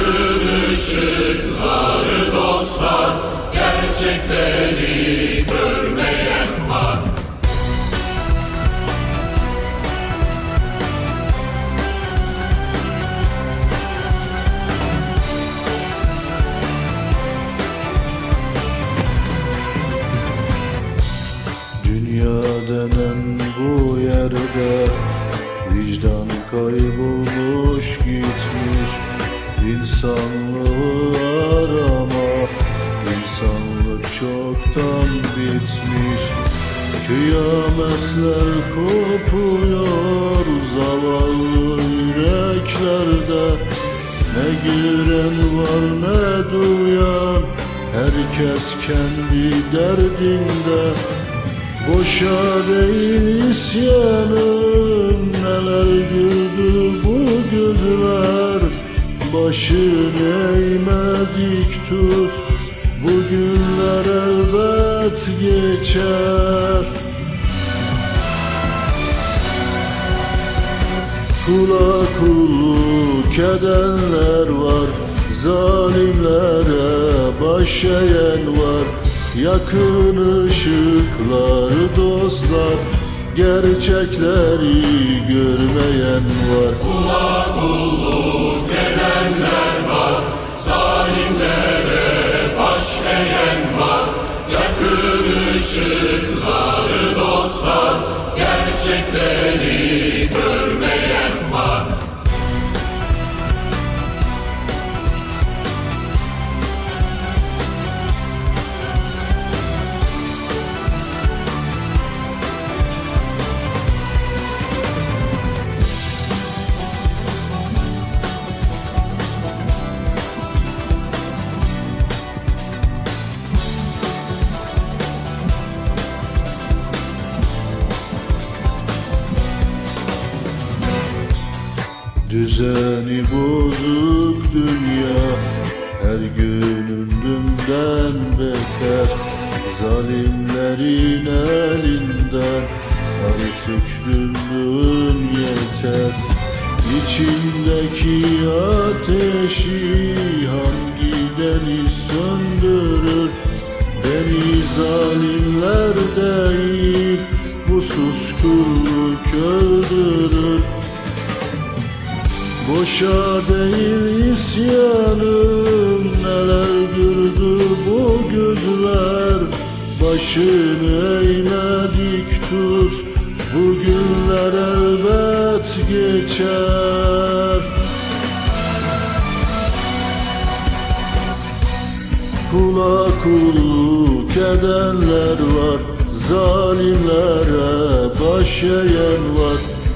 Bütün dostlar Gerçekleri görmeyen var Dünya denen bu yerde Vicdan kayıp. Bitmiş. Kıyametler kopuyor zavallı yüreklerde. Ne gören var ne duyan Herkes kendi derdinde. Boşa değil isyanım Neler güldü bu gözler. Başını eğme dik tut Bu günler elbet geçer. Kula kulluk edenler var Zalimlere baş eğen var. Yakın ışıklar dostlar Gerçekleri görmeyen var mszych lat. Düzeni bozuk dünya Her günün dünden beter. Zalimlerin elinden Artık dündün yeter. İçindeki ateşi Hangi deniz söndürür? Beni zalimler değil Bu suskunluk öldürür Boşa değil isyanım Neler gördü bu gözler? Başını eğme dik tut Bu günler elbet geçer. Kula kulluk edenler var Zalimlere baş eğen var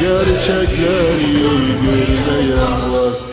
dostlar Gerçekleri görmeyen var